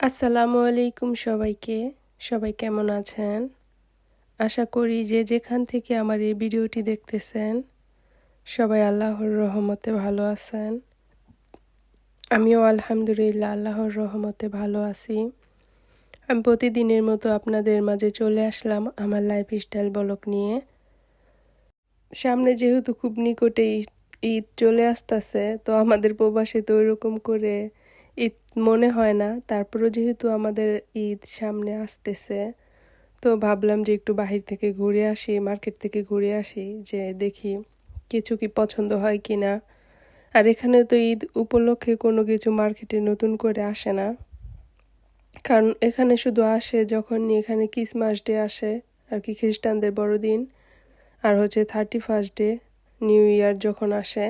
আসসালামু আলাইকুম সবাইকে। সবাই কেমন আছেন? আশা করি যে যেখান থেকে আমার এই ভিডিওটি দেখতেছেন, সবাই আল্লাহর রহমতে ভালো আছেন। আমিও আলহামদুলিল্লাহ আল্লাহর রহমতে ভালো আছি। আমি প্রতিদিনের মতো আপনাদের মাঝে চলে আসলাম আমার লাইফ স্টাইল ব্লগ নিয়ে। সামনে যেহেতু খুব নিকটে ঈদ- ঈদ চলে আসতেছে, তো আমাদের প্রবাসে তো ওইরকম করে ঈদ মনে হয় না। তারপরেও যেহেতু আমাদের ঈদ সামনে আসতেছে, তো ভাবলাম যে একটু বাহির থেকে ঘুরে আসি, মার্কেট থেকে ঘুরে আসি, যে দেখি কিছু কি পছন্দ হয় কি না আর এখানে তো ঈদ উপলক্ষে কোনো কিছু মার্কেটে নতুন করে আসে না। কারণ এখানে শুধু আসে যখন এখানে ক্রিসমাস ডে আসে, আর কি খ্রিস্টানদের বড়দিন, আর হচ্ছে thirty first day new year যখন আসে।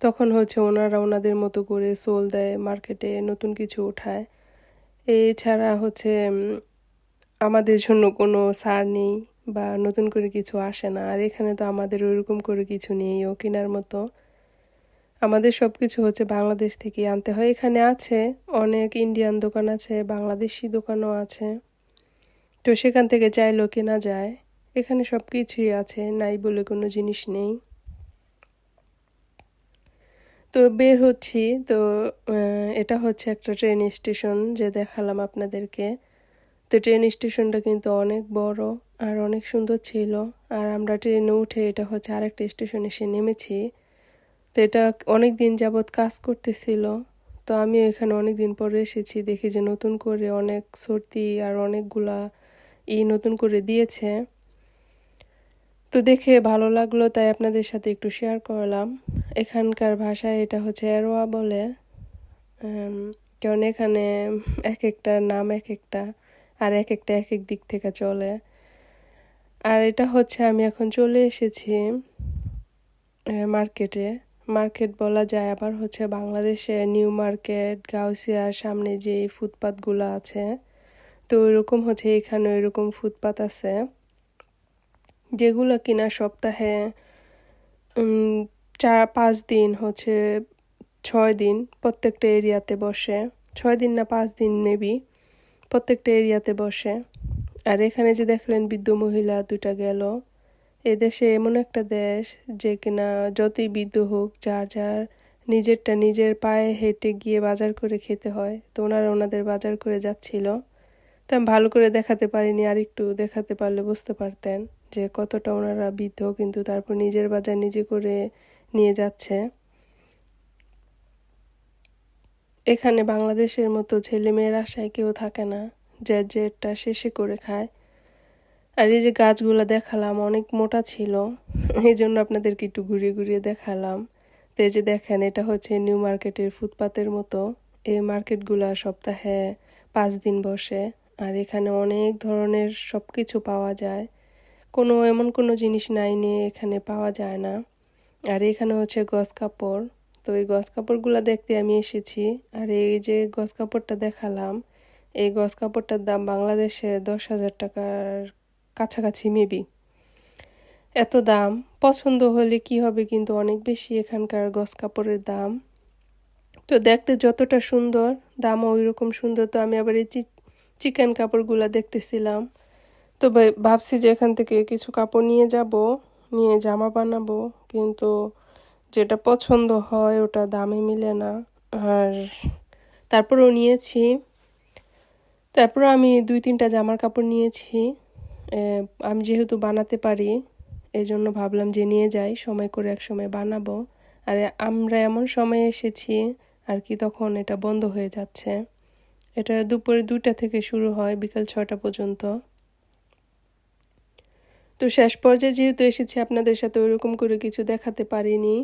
তখন হচ্ছে ওনারা ওনাদের মতো করে সোল দেয়, মার্কেটে নতুন কিছু উঠায় এছাড়া হচ্ছে আমাদের জন্য কোনো সার নেই বা নতুন করে কিছু আসে না। আর এখানে তো আমাদের ওইরকম করে কিছু নেই, ও কেনার মতো। আমাদের সব কিছু হচ্ছে বাংলাদেশ থেকে আনতে হয়। এখানে আছে, অনেক ইন্ডিয়ান দোকান আছে, বাংলাদেশি দোকানও আছে। তো সেখান থেকে চাইলেও কেনা যায়। এখানে সব কিছুই আছে, নাই বলে কোনো জিনিস নেই। তো বের হচ্ছি। তো এটা হচ্ছে একটা ট্রেন স্টেশন যে দেখালাম আপনাদেরকে। তো ট্রেন স্টেশনটা কিন্তু অনেক বড় আর অনেক সুন্দর ছিল। আর আমরা ট্রেনে উঠে এটা হচ্ছে আরেকটা স্টেশনে এসে নেমেছি। তো এটা অনেক দিন যাবৎ কাজ করতেছিল। তো আমি এখানে অনেক দিন পরে এসেছি। দেখি যে নতুন করে অনেক সর্তি আর অনেকগুলা ই নতুন করে দিয়েছে। তো দেখে ভালো লাগল, তাই আপনাদের সাথে একটু শেয়ার করলাম। এখানকার ভাষায় এটা হচ্ছে এরোয়া বলে। কারণ এখানে এক একটা নাম এক একটা আর এক একটা এক এক দিক থেকে চলে। আর এটা হচ্ছে আমি এখন চলে এসেছি মার্কেটে। মার্কেট বলা যায় আবার হচ্ছে বাংলাদেশে নিউ মার্কেট, গাউসিয়ার সামনে যে ফুটপাতগুলো আছে। তো ওইরকম হচ্ছে, এখানে ওইরকম ফুটপাত আছে। যেগুলো কিনা সপ্তাহে চার, পাঁচ দিন হচ্ছে ছয় দিন প্রত্যেকটা এরিয়াতে বসে। ছয় দিন না পাঁচ দিন মেবি প্রত্যেকটা এরিয়াতে বসে। আর এখানে যে দেখলেন বৃদ্ধ মহিলা দুটা গেল। এ দেশে এমন একটা দেশ যে কিনা যতই বৃদ্ধ হোক, যার যার নিজেরটা নিজের পায়ে হেঁটে গিয়ে বাজার করে খেতে হয়, তো ওনারা ওনাদের বাজার করে যাচ্ছিল। তো আমি ভালো করে দেখাতে পারিনি আর একটু দেখাতে পারলে বুঝতে পারতেন। যে কতটা ওনারা বৃদ্ধ, কিন্তু তারপর নিজের বাজার নিজে করে নিয়ে যাচ্ছে। এখানে বাংলাদেশের মতো ছেলেমেয়ের আশায় কেউ থাকে না, যে যেটা শেষে করে খায়। আর এই যে গাছগুলো দেখালাম, অনেক মোটা ছিল। এই জন্য আপনাদেরকে একটু ঘুরিয়ে ঘুরিয়ে দেখালাম। তো এই যে দেখেন, এটা হচ্ছে নিউ মার্কেটের ফুটপাতের মতো। এই মার্কেটগুলো সপ্তাহে পাঁচ দিন বসে। আর এখানে অনেক ধরনের সব কিছু পাওয়া যায়। কোনো এমন কোনো জিনিস নাই নিয়ে এখানে পাওয়া যায় না। আর এখানে হচ্ছে গস কাপড়। তো এই গস কাপড়গুলো দেখতে আমি এসেছি। আর এই যে গস কাপড়টা দেখালাম, এই গস কাপড়টার দাম বাংলাদেশে দশ হাজার টাকার কাছাকাছি মেবি এত দাম। পছন্দ হলে কি হবে কিন্তু অনেক বেশি এখানকার গস কাপড়ের দাম। তো দেখতে যতটা সুন্দর, দামও ওই রকম সুন্দর। তো আমি আবার এই চিকেন কাপড়গুলো দেখতেছিলাম। তো ভাবছি যে এখান থেকে কিছু কাপড় নিয়ে যাব, নিয়ে জামা বানাবো, কিন্তু যেটা পছন্দ হয় ওটা দামে মিলে না। আর তারপরেও নিয়েছি। তারপর আমি দুই তিনটা জামার কাপড় নিয়েছি। আমি যেহেতু বানাতে পারি এই জন্য ভাবলাম যে নিয়ে যাই, সময় করে এক সময় বানাবো। আর আমরা এমন সময় এসেছি, আর কি তখন এটা বন্ধ হয়ে যাচ্ছে। এটা দুপুরে দুটা থেকে শুরু হয়, বিকাল ছটা পর্যন্ত। তো শেষ পর্যায়ে যেহেতু এসেছি, আপনাদের সাথে ওইরকম করে কিছু দেখাতে পারিনি।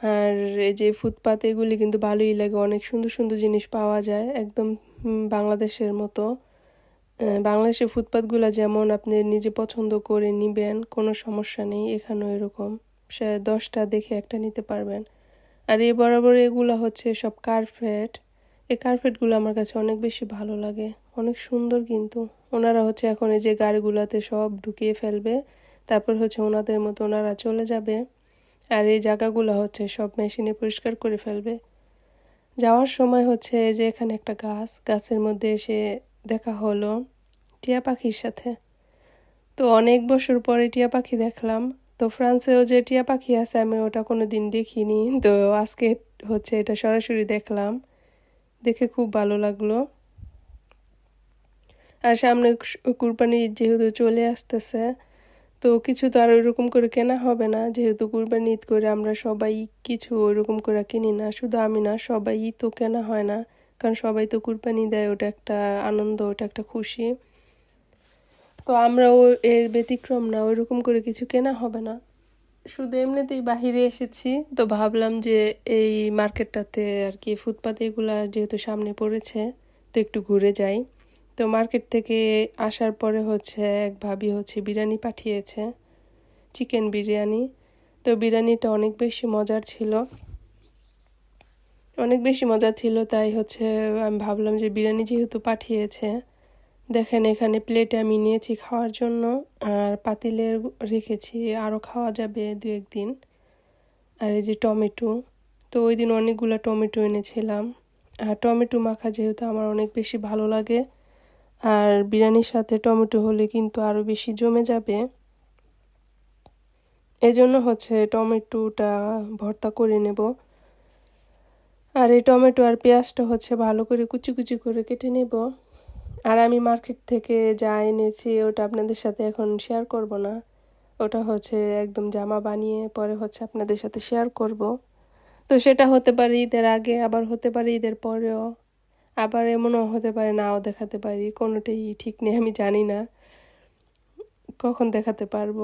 আর এই যে ফুটপাত এগুলি কিন্তু ভালোই লাগে, অনেক সুন্দর সুন্দর জিনিস পাওয়া যায়, একদম বাংলাদেশের মতো। বাংলাদেশের ফুটপাতগুলো যেমন আপনি নিজে পছন্দ করে নিবেন, কোনো সমস্যা নেই, এখানেও এরকম। সে দশটা দেখে একটা নিতে পারবেন। আর এই বরাবর এগুলো হচ্ছে সব কার্পেট। এই কার্পেটগুলো আমার কাছে অনেক বেশি ভালো লাগে, অনেক সুন্দর কিন্তু। ওনারা হচ্ছে এখন এই যে গাড়িগুলোতে সব ঢুকিয়ে ফেলবে। তারপর হচ্ছে ওনাদের মতো ওনারা চলে যাবে। আর এই জায়গাগুলো হচ্ছে সব মেশিনে পরিষ্কার করে ফেলবে। যাওয়ার সময় হচ্ছে যে এখানে একটা গাছ, গাছের মধ্যে এসে দেখা হলো টিয়া পাখির সাথে। তো অনেক বছর পরে টিয়া পাখি দেখলাম। তো ফ্রান্সেও যে টিয়া পাখি আছে আমি ওটা কোনো দিন দেখিনি। তো আজকে হচ্ছে এটা সরাসরি দেখলাম। দেখে খুব ভালো লাগল। আর সামনে কুরবানি ঈদ যেহেতু চলে আসতেছে, তো কিছু তো আর ওইরকম করে কেনা হবে না। যেহেতু কুরবানি ঈদ করে আমরা সবাই কিছু ওইরকম করে কিনি না, শুধু আমি না, সবাই তো কেনা হয় না, কারণ সবাই তো কুরবানি দেয়, ওটা একটা আনন্দ, ওটা একটা খুশি। তো আমরাও এর ব্যতিক্রম না, ওইরকম করে কিছু কেনা হবে না। শুধু এমনিতেই বাহিরে এসেছি, তো ভাবলাম যে এই মার্কেটটাতে আর কি ফুটপাতে এগুলা যেহেতু সামনে পড়েছে, তো একটু ঘুরে যাই। তো মার্কেট থেকে আসার পরে হচ্ছে এক ভাবি হচ্ছে বিরিয়ানি পাঠিয়েছে, চিকেন বিরিয়ানি। তো বিরিয়ানিটা অনেক বেশি মজার ছিল। অনেক বেশি মজা ছিল, তাই হচ্ছে আমি ভাবলাম যে বিরিয়ানি যেহেতু পাঠিয়েছে, দেখেন এখানে প্লেটে আমি নিয়েছি খাওয়ার জন্য, আর পাতিলে রেখেছি আরও খাওয়া যাবে দু একদিন আর এই যে টমেটো, তো ওই দিন অনেকগুলো টমেটো এনেছিলাম। আর টমেটো মাখা যেহেতু আমার অনেক বেশি ভালো লাগে আর বিরিয়ানির সাথে টমেটো হলে কিন্তু আরও বেশি জমে যাবে। এজন্য হচ্ছে টমেটোটা ভর্তা করে নেব। আর এই টমেটো আর পেঁয়াজটা হচ্ছে ভালো করে কুচি কুচি করে কেটে নেব। আর আমি মার্কেট থেকে যা এনেছি ওটা আপনাদের সাথে এখন শেয়ার করব না। ওটা হচ্ছে একদম জামা বানিয়ে পরে হচ্ছে আপনাদের সাথে শেয়ার করব। তো সেটা হতে পারে ঈদের আগে, আবার হতে পারে ঈদের পরেও। আবার এমনও হতে পারে, নাও দেখাতে পারি, কোনোটাই ঠিক নেই, আমি জানি না। কখন দেখাতে পারব?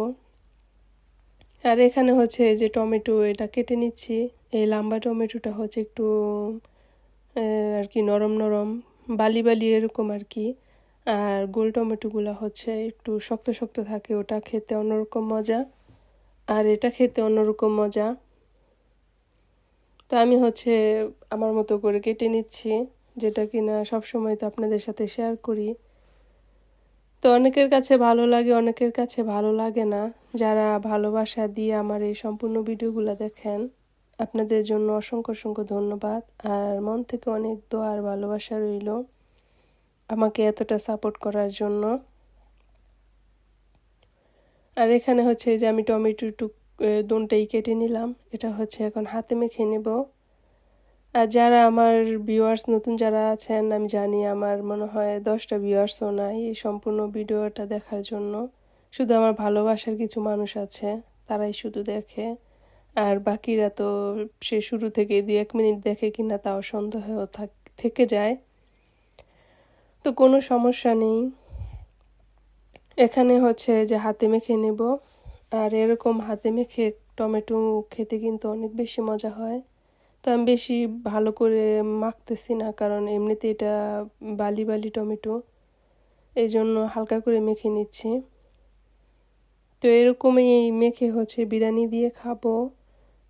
আর এখানে হচ্ছে যে টমেটো, এটা কেটে নিচ্ছি। এই লম্বা টমেটোটা হচ্ছে একটু আর কি নরম নরম, বালি বালি এরকম আর কি। আর গোল টমেটোগুলো হচ্ছে একটু শক্ত শক্ত থাকে, ওটা খেতে অন্যরকম মজা। আর এটা খেতে অন্যরকম মজা। তো আমি হচ্ছে আমার মতো করে কেটে নিচ্ছি। যেটা কিনা সবসময় তো আপনাদের সাথে শেয়ার করি। তো অনেকের কাছে ভালো লাগে, অনেকের কাছে ভালো লাগে না। যারা ভালোবাসা দিয়ে আমার এই সম্পূর্ণ ভিডিওগুলো দেখেন, আপনাদের জন্য অসংখ্য অসংখ্য ধন্যবাদ। আর মন থেকে অনেক দোয়া আর ভালোবাসা রইল আমাকে এতটা সাপোর্ট করার জন্য। আর এখানে হচ্ছে যে আমি টমেটো টুক দোনটাই কেটে নিলাম। এটা হচ্ছে এখন হাতে মেখে নেব। আর যারা আমার ভিউয়ার্স নতুন যারা আছেন, আমি জানি আমার মনে হয় দশটা ভিউয়ার্সও নাই এই সম্পূর্ণ ভিডিওটা দেখার জন্য। শুধু আমার ভালোবাসার কিছু মানুষ আছে, তারাই শুধু দেখে। আর বাকিরা তো সে শুরু থেকে দু এক মিনিট দেখে কিনা তাও সন্দেহ থেকে যায়। তো কোনো সমস্যা নেই। এখানে হচ্ছে যে হাতে মেখে নেব। আর এরকম হাতে মেখে টমেটো খেতে কিন্তু অনেক বেশি মজা হয়। তো আমি বেশি ভালো করে মাখতেছি না, কারণ এমনিতে এটা বালি বালি টমেটো এই জন্য হালকা করে মেখে নিচ্ছি। তো এরকমই এই মেখে হচ্ছে বিরিয়ানি দিয়ে খাব,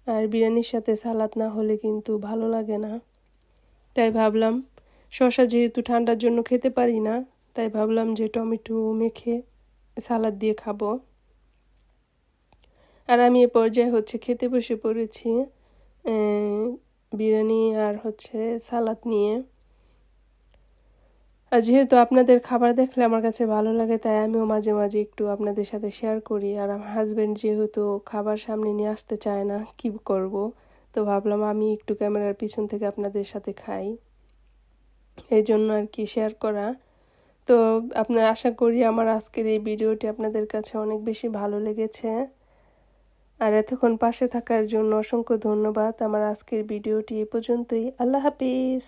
আর বিরিয়ানির সাথে সালাদ না হলে কিন্তু ভালো লাগে না। তাই ভাবলাম শশা যেহেতু ঠান্ডার জন্য খেতে পারি না, তাই ভাবলাম যে টমেটো মেখে সালাদ দিয়ে খাব। আর আমি এ পর্যায়ে হচ্ছে খেতে বসে পড়েছি। বিরিয়ানি আর হচ্ছে সালাদ নিয়ে। আর যেহেতু আপনাদের খাবার দেখলে আমার কাছে ভালো লাগে, তাই আমিও মাঝে মাঝে একটু আপনাদের সাথে শেয়ার করি। আর আমার হাজব্যান্ড যেহেতু খাবার সামনে নিয়ে আসতে চায় না, কি করব? তো ভাবলাম আমি একটু ক্যামেরার পিছন থেকে আপনাদের সাথে খাই। এই জন্য আর কি শেয়ার করা। তো আপনার আশা করি আমার আজকের এই ভিডিওটি আপনাদের কাছে অনেক বেশি ভালো লেগেছে। আর এতক্ষণ পাশে থাকার জন্য অসংখ্য ধন্যবাদ। আমার আজকের ভিডিওটি এ পর্যন্তই। আল্লাহ হাফিজ।